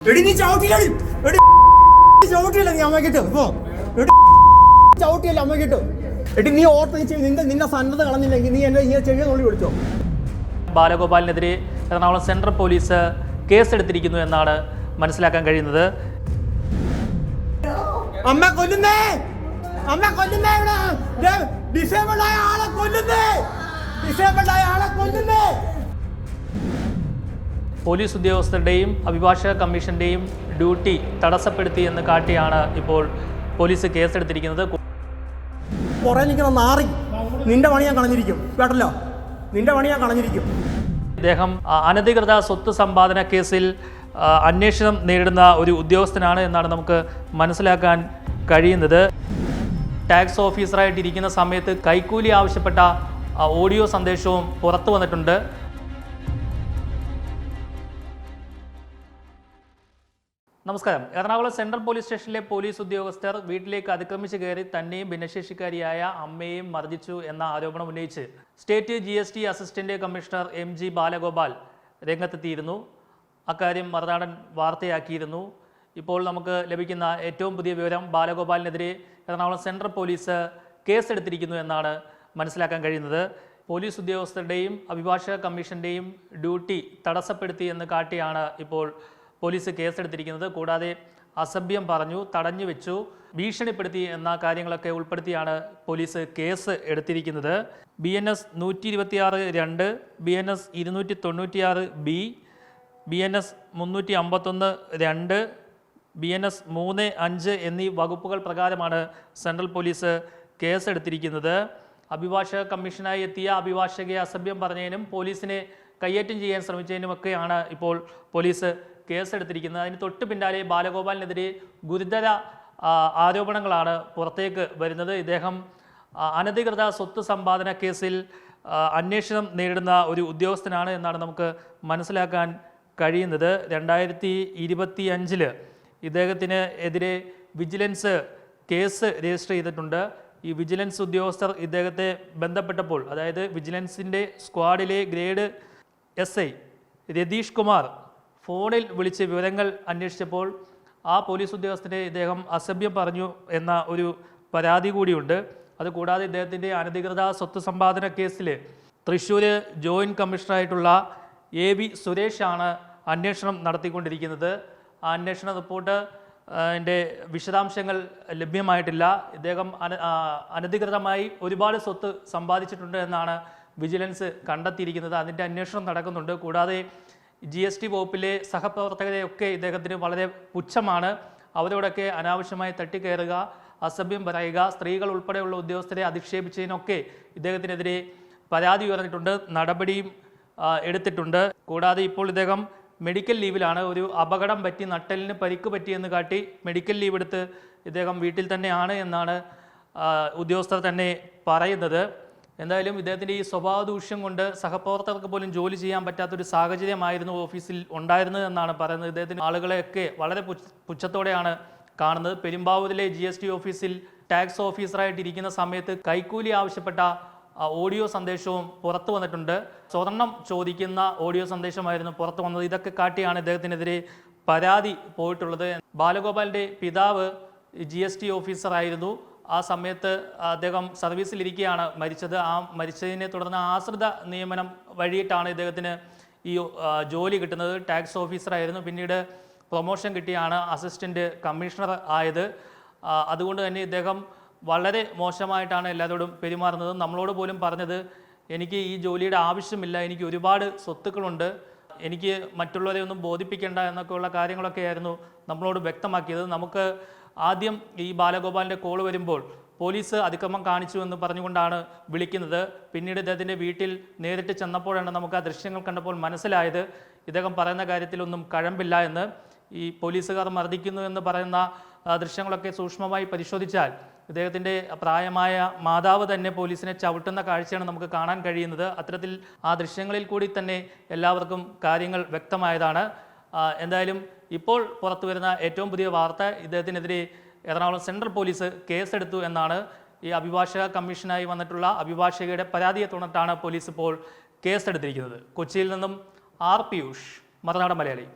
എടി നീ ചവിട്ടിയില്ലടി എടി ചവിട്ടിയില്ല നീ അമ്മ കിട്ടും. ഇപ്പോ എടി ചവിട്ടിയല്ല അമ്മ കിട്ടും. എടി നീ ഓർത്ത് നീ നിന്റെ നിന്നെ സന്നദ്ധ കളഞ്ഞില്ലെങ്കിൽ നീ എന്നെ ഇങ്ങനെ ചെവിയെ നുള്ളി വിളിച്ചോ ബാലഗോപാലിനെതിരെ എറണാകുളം സെൻട്രൽ പോലീസ് കേസെടുത്തിരിക്കുന്നു എന്നാണ് മനസ്സിലാക്കാൻ കഴിയുന്നത്. അമ്മ കൊല്ലുന്നേ! അമ്മ കൊല്ലുന്നേ ഇവിടെ. ഡിസേബിൾഡ് ആയ ആളെ കൊല്ലുന്നേ! ഡിസേബിൾഡ് ആയ ആളെ കൊല്ലുന്നേ! പോലീസ് ഉദ്യോഗസ്ഥരുടെയും അഭിഭാഷക കമ്മീഷന്റെയും ഡ്യൂട്ടി തടസ്സപ്പെടുത്തി എന്ന് കാട്ടിയാണ് ഇപ്പോൾ പോലീസ് കേസെടുത്തിരിക്കുന്നത്. പുറകെ നിൽക്കുന്ന നാറി നിന്റെ പണി ഞാൻ കളഞ്ഞിരിക്കും. കേട്ടല്ലോ? നിന്റെ പണി ഞാൻ കളഞ്ഞിരിക്കും. ഇദ്ദേഹം അനധികൃത സ്വത്ത് സമ്പാദന കേസിൽ അന്വേഷണം നേരിടുന്ന ഒരു ഉദ്യോഗസ്ഥനാണ് എന്നാണ് നമുക്ക് മനസ്സിലാക്കാൻ കഴിയുന്നത്. ടാക്സ് ഓഫീസറായിട്ടിരിക്കുന്ന സമയത്ത് കൈക്കൂലി ആവശ്യപ്പെട്ട ഓഡിയോ സന്ദേശവും പുറത്തു വന്നിട്ടുണ്ട്. നമസ്കാരം. എറണാകുളം സെൻട്രൽ പോലീസ് സ്റ്റേഷനിലെ പോലീസ് ഉദ്യോഗസ്ഥർ വീട്ടിലേക്ക് അതിക്രമിച്ച് കയറി തന്നെയും ഭിന്നശേഷിക്കാരിയായ അമ്മയെയും മർദ്ദിച്ചു എന്ന ആരോപണം ഉന്നയിച്ച് state G S T assistant commissioner M G Balagopal രംഗത്തെത്തിയിരുന്നു. അക്കാര്യം മറുനാടൻ വാർത്തയാക്കിയിരുന്നു. ഇപ്പോൾ നമുക്ക് ലഭിക്കുന്ന ഏറ്റവും പുതിയ വിവരം ബാലഗോപാലിനെതിരെ എറണാകുളം സെൻട്രൽ പോലീസ് കേസെടുത്തിരിക്കുന്നു എന്നാണ് മനസ്സിലാക്കാൻ കഴിയുന്നത്. പോലീസ് ഉദ്യോഗസ്ഥരുടെയും അഭിഭാഷക കമ്മീഷന്റെയും ഡ്യൂട്ടി തടസ്സപ്പെടുത്തി എന്ന് കാട്ടിയാണ് ഇപ്പോൾ പോലീസ് കേസെടുത്തിരിക്കുന്നത്. കൂടാതെ അസഭ്യം പറഞ്ഞു തടഞ്ഞു വെച്ചു ഭീഷണിപ്പെടുത്തി എന്ന കാര്യങ്ങളൊക്കെ ഉൾപ്പെടുത്തിയാണ് പോലീസ് കേസ് എടുത്തിരിക്കുന്നത്. ബി എൻ എസ് നൂറ്റി ഇരുപത്തിയാറ് രണ്ട് ബി എൻ എസ് ഇരുന്നൂറ്റി തൊണ്ണൂറ്റിയാറ് ബി ബി എൻ എസ് മുന്നൂറ്റി അമ്പത്തൊന്ന് രണ്ട് ബി എൻ എസ് മൂന്ന് അഞ്ച് എന്നീ വകുപ്പുകൾ പ്രകാരമാണ് സെൻട്രൽ പോലീസ് കേസെടുത്തിരിക്കുന്നത്. അഭിഭാഷക കമ്മീഷനായി എത്തിയ അഭിഭാഷകയെ അസഭ്യം പറഞ്ഞതിനും പോലീസിനെ കയ്യേറ്റം ചെയ്യാൻ ശ്രമിച്ചതിനുമൊക്കെയാണ് ഇപ്പോൾ പോലീസ് കേസെടുത്തിരിക്കുന്നത്. അതിന് തൊട്ട് പിന്നാലെ ബാലഗോപാലിനെതിരെ ഗുരുതര ആരോപണങ്ങളാണ് പുറത്തേക്ക് വരുന്നത്. ഇദ്ദേഹം അനധികൃത സ്വത്ത് സമ്പാദന കേസിൽ അന്വേഷണം നേരിടുന്ന ഒരു ഉദ്യോഗസ്ഥനാണ് എന്നാണ് നമുക്ക് മനസ്സിലാക്കാൻ കഴിയുന്നത്. രണ്ടായിരത്തി ഇരുപത്തി അഞ്ചിൽ ഇദ്ദേഹത്തിന് എതിരെ വിജിലൻസ് കേസ് രജിസ്റ്റർ ചെയ്തിട്ടുണ്ട്. ഈ വിജിലൻസ് ഉദ്യോഗസ്ഥർ ഇദ്ദേഹത്തെ ബന്ധപ്പെട്ടപ്പോൾ അതായത് വിജിലൻസിന്റെ സ്ക്വാഡിലെ grade S I Ratheesh Kumar ഫോണിൽ വിളിച്ച് വിവരങ്ങൾ അന്വേഷിച്ചപ്പോൾ ആ പോലീസ് ഉദ്യോഗസ്ഥനെ ഇദ്ദേഹം അസഭ്യം പറഞ്ഞു എന്ന ഒരു പരാതി കൂടിയുണ്ട്. അതുകൂടാതെ ഇദ്ദേഹത്തിന്റെ അനധികൃത സ്വത്ത് സമ്പാദന കേസിൽ തൃശ്ശൂർ ജോയിന്റ് കമ്മീഷണറായിട്ടുള്ള എ വി സുരേഷാണ് അന്വേഷണം നടത്തിക്കൊണ്ടിരിക്കുന്നത്. ആ അന്വേഷണ റിപ്പോർട്ട് എന്റെ വിശദാംശങ്ങൾ ലഭ്യമായിട്ടില്ല. ഇദ്ദേഹം അന അനധികൃതമായി ഒരുപാട് സ്വത്ത് സമ്പാദിച്ചിട്ടുണ്ട് എന്നാണ് വിജിലൻസ് കണ്ടെത്തിയിരിക്കുന്നത്. അതിന്റെ അന്വേഷണം നടക്കുന്നുണ്ട്. കൂടാതെ ജി എസ് ടി വകുപ്പിലെ സഹപ്രവർത്തകരെയൊക്കെ ഇദ്ദേഹത്തിന് വളരെ പുച്ഛമാണ്. അവരോടൊക്കെ അനാവശ്യമായി തട്ടിക്കയറുക അസഭ്യം പറയുക സ്ത്രീകൾ ഉൾപ്പെടെയുള്ള ഉദ്യോഗസ്ഥരെ അധിക്ഷേപിച്ചതിനൊക്കെ ഇദ്ദേഹത്തിനെതിരെ പരാതി ഉയർന്നിട്ടുണ്ട് നടപടിയും എടുത്തിട്ടുണ്ട്. കൂടാതെ ഇപ്പോൾ ഇദ്ദേഹം മെഡിക്കൽ ലീവിലാണ്. ഒരു അപകടം പറ്റി നട്ടലിന് പരിക്ക് പറ്റിയെന്ന് കാട്ടി മെഡിക്കൽ ലീവ് എടുത്ത് ഇദ്ദേഹം വീട്ടിൽ തന്നെയാണ് എന്നാണ് ഉദ്യോഗസ്ഥർ തന്നെ പറയുന്നത്. എന്തായാലും ഇദ്ദേഹത്തിന്റെ ഈ സ്വഭാവ ദൂഷ്യം കൊണ്ട് സഹപ്രവർത്തകർക്ക് പോലും ജോലി ചെയ്യാൻ പറ്റാത്തൊരു സാഹചര്യമായിരുന്നു ഓഫീസിൽ ഉണ്ടായിരുന്നത് എന്നാണ് പറയുന്നത്. ഇദ്ദേഹത്തിന് ആളുകളെയൊക്കെ വളരെ പുച്ഛ- പുച്ഛത്തോടെയാണ് കാണുന്നത്. പെരുമ്പാവൂരിലെ ജി എസ് ടി ഓഫീസിൽ ടാക്സ് ഓഫീസറായിട്ട് ഇരിക്കുന്ന സമയത്ത് കൈക്കൂലി ആവശ്യപ്പെട്ട ഓഡിയോ സന്ദേശവും പുറത്തു വന്നിട്ടുണ്ട്. സ്വർണം ചോദിക്കുന്ന ഓഡിയോ സന്ദേശമായിരുന്നു പുറത്തു വന്നത്. ഇതൊക്കെ കാട്ടിയാണ് ഇദ്ദേഹത്തിനെതിരെ പരാതി പോയിട്ടുള്ളത്. ബാലഗോപാലിന്റെ പിതാവ് ജി എസ് ടി ഓഫീസറായിരുന്നു. ആ സമയത്ത് അദ്ദേഹം സർവീസിലിരിക്കുകയാണ് മരിച്ചത്. ആ മരിച്ചതിനെ തുടർന്ന് ആശ്രിത നിയമനം വഴിയിട്ടാണ് ഇദ്ദേഹത്തിന് ഈ ജോലി കിട്ടുന്നത്. ടാക്സ് ഓഫീസറായിരുന്നു പിന്നീട് പ്രൊമോഷൻ കിട്ടിയാണ്. അസിസ്റ്റന്റ് കമ്മീഷണർ ആയത്. അതുകൊണ്ട് തന്നെ ഇദ്ദേഹം വളരെ മോശമായിട്ടാണ് എല്ലാവരോടും പെരുമാറുന്നത്. നമ്മളോട് പോലും പറഞ്ഞത് എനിക്ക് ഈ ജോലിയുടെ ആവശ്യമില്ല. എനിക്ക് ഒരുപാട് സ്വത്തുക്കളുണ്ട്. എനിക്ക് മറ്റുള്ളവരെ ഒന്നും ബോധിപ്പിക്കേണ്ട എന്നൊക്കെയുള്ള കാര്യങ്ങളൊക്കെ ആയിരുന്നു നമ്മളോട് വ്യക്തമാക്കിയത്. നമുക്ക് ആദ്യം ഈ ബാലഗോപാലിന്റെ കോൾ വരുമ്പോൾ പോലീസ് അതിക്രമം കാണിച്ചു എന്ന് പറഞ്ഞുകൊണ്ടാണ് വിളിക്കുന്നത്. പിന്നീട് ഇദ്ദേഹത്തിന്റെ വീട്ടിൽ നേരിട്ട് ചെന്നപ്പോഴാണ് നമുക്ക് ആ ദൃശ്യങ്ങൾ കണ്ടപ്പോൾ മനസ്സിലായത്. ഇദ്ദേഹം പറയുന്ന കാര്യത്തിലൊന്നും കഴമ്പില്ല എന്ന്. ഈ പോലീസുകാർ മർദ്ദിക്കുന്നു എന്ന് പറയുന്ന ദൃശ്യങ്ങളൊക്കെ സൂക്ഷ്മമായി പരിശോധിച്ചാൽ ഇദ്ദേഹത്തിന്റെ പ്രായമായ മാതാവ് തന്നെ പോലീസിനെ ചവിട്ടുന്ന കാഴ്ചയാണ് നമുക്ക് കാണാൻ കഴിയുന്നത്. അത്തരത്തിൽ ആ ദൃശ്യങ്ങളിൽ കൂടി തന്നെ എല്ലാവർക്കും കാര്യങ്ങൾ വ്യക്തമായതാണ്. എന്തായാലും ഇപ്പോൾ പുറത്തു വരുന്ന ഏറ്റവും പുതിയ വാർത്ത ഇദ്ദേഹത്തിനെതിരെ എറണാകുളം സെൻട്രൽ പോലീസ് കേസെടുത്തു എന്നാണ് ഈ അഭിഭാഷക കമ്മീഷനായി വന്നിട്ടുള്ള അഭിഭാഷകയുടെ പരാതിയെ തുടർന്നിട്ടാണ് പോലീസ് ഇപ്പോൾ കേസെടുത്തിരിക്കുന്നത്. കൊച്ചിയിൽ നിന്നും ആർ പിയൂഷ് മറുനാടൻ മലയാളി.